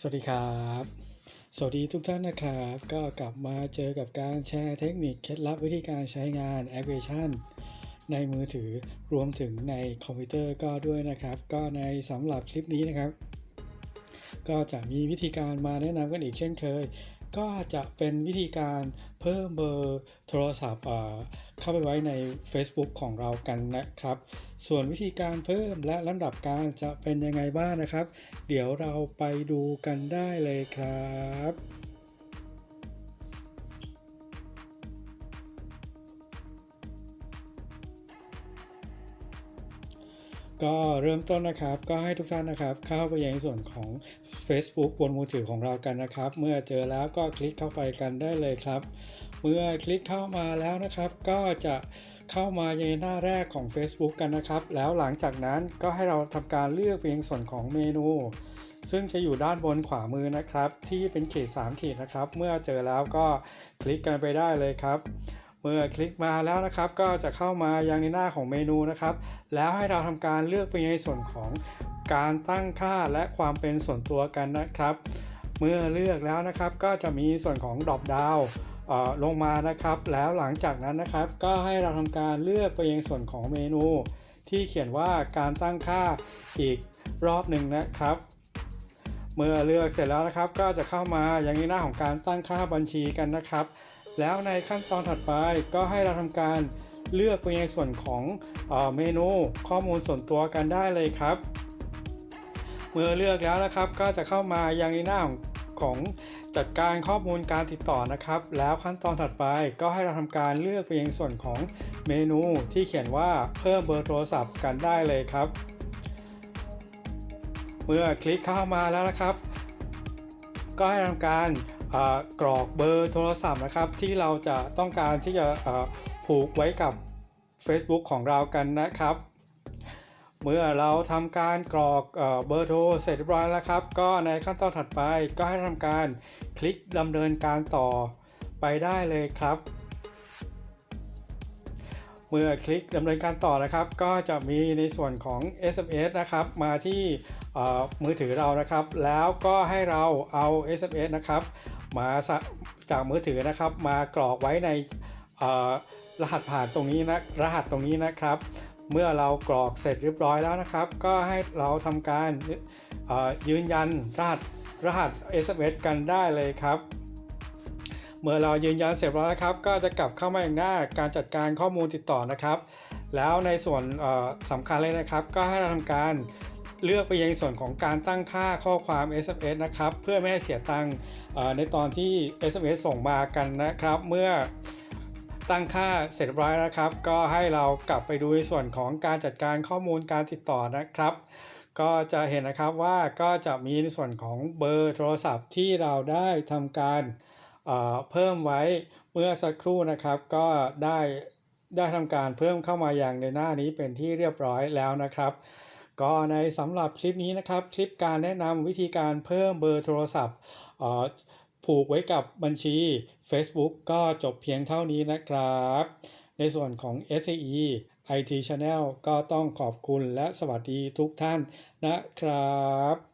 สวัสดีครับ สวัสดีทุกท่านนะครับ ก็กลับมาเจอกับการแชร์เทคนิคเคล็ดลับวิธีการใช้งานแอปพลิเคชัน ในมือถือรวมถึงในคอมพิวเตอร์ก็ด้วยนะครับ ก็ในสำหรับคลิปนี้นะครับ ก็จะมีวิธีการมาแนะนำกันอีกเช่นเคย ก็จะเป็นวิธีการเพิ่มเบอร์โทรศัพท์ เข้าไปไว้ใน Facebook ของเรากันนะครับ ส่วนวิธีการเพิ่มและลำดับการจะเป็นยังไงบ้างนะครับ เดี๋ยวเราไปดูกันได้เลยครับ ก็เริ่มต้นนะครับ ก็ให้ทุกท่านนะครับเข้าไปยังส่วนของ Facebook บนมือถือของเรากันนะครับ เมื่อเจอแล้วก็คลิกเข้าไปกันได้เลยครับ เมื่อคลิกเข้ามาแล้วนะครับ ก็จะเข้ามาในหน้าแรกของ Facebook กันนะครับ แล้วหลังจากนั้นก็ให้เราทำการเลือกเพียงส่วนของเมนู ซึ่งจะอยู่ด้านบนขวามือนะครับ ที่เป็นเขีด3ขีดนะครับ เมื่อเจอแล้วก็คลิกกันไปได้เลยครับ เมื่อคลิกมาแล้วนะครับ ก็จะเข้ามายังในหน้าของเมนูนะครับ แล้วให้เราทำการเลือกไปในส่วนของการตั้งค่าและความเป็นส่วนตัวกันนะครับ เมื่อเลือกแล้วนะครับ ก็จะมีส่วนของดรอปดาวลงมานะครับ แล้วหลังจากนั้นนะครับ ก็ให้เราทำการเลือกไปยังส่วนของเมนู ที่เขียนว่าการตั้งค่าอีกรอบหนึ่งนะครับเมื่อเลือกเสร็จแล้วนะครับ ก็จะเข้ามาอย่างในหน้าของการตั้งค่าบัญชีกันนะครับ แล้วในขั้นตอนถัดไปก็ให้เราทำการเลือกไปในส่วนของเอเมนูข้อมูลส่วนตัวกันได้เลยครับ เมื่อเลือกแล้วนะครับก็จะเข้ามายังในหน้าของจัดการข้อมูลการติดต่อนะครับ แล้วขั้นตอนถัดไปก็ให้เราทำการเลือกไปยังส่วนของเมนูที่เขียนว่าเพิ่มเบอร์โทรศัพท์กันได้เลยครับ เมื่อคลิกเข้ามาแล้วนะครับ ก็ให้ทำการ กรอกเบอร์โทรศัพท์นะครับ ที่เราจะต้องการที่จะผูกไว้กับ Facebook ของเรากันนะครับ เมื่อเราทำการกรอกเบอร์โทรเสร็จเรียบร้อยแล้วครับ ก็ในขั้นตอนถัดไปก็ให้ทำการคลิกดำเนินการต่อไปได้เลยครับ มื่อคลิกดำเนินการต่อนะครับ ก็จะมีในส่วนของ SMS นะครับมาที่มือถือเรานะครับ แล้วก็ให้เราเอา SMS นะครับ มาจากมือถือนะครับ มากรอกไว้ในรหัสผ่านตรงนี้นะรหัสตรงนี้นะครับ เมื่อเรากรอกเสร็จเรียบร้อยแล้วนะครับ ก็ให้เราทำการยืนยันรหัสรหัส SMS กันได้เลยครับ เมื่อเรายืนยันเสร็จแล้วนะครับ ก็จะกลับเข้ามาอย่างหน้าการจัดการข้อมูลติดต่อนะครับ แล้วในส่วนเอ่อสำคัญเลยนะครับ ก็ให้เราทำการเลือกไปยังส่วนของการตั้งค่าข้อความ SMS นะครับ เพื่อไม่ให้เสียตังค์ในตอนที่ SMS ส่งมากันนะครับ เมื่อตั้งค่าเสร็จเรียบร้อยแล้วนะครับ ก็ให้เรากลับไปดูในส่วนของการจัดการข้อมูลการติดต่อนะครับ ก็จะเห็นนะครับว่าก็จะมีในส่วนของเบอร์โทรศัพท์ที่เราได้ทำการ เพิ่มไว้เมื่อสักครู่นะครับก็ได้ได้ทำการเพิ่มเข้ามาอย่างในหน้านี้เป็นที่เรียบร้อยแล้วนะครับ ก็ในสำหรับคลิปนี้นะครับ คลิปการแนะนำวิธีการเพิ่มเบอร์โทรศัพท์ผูกไว้กับบัญชี Facebook ก็จบเพียงเท่านี้นะครับ ในส่วนของ SAE IT Channel ก็ต้องขอบคุณและสวัสดีทุกท่านนะครับ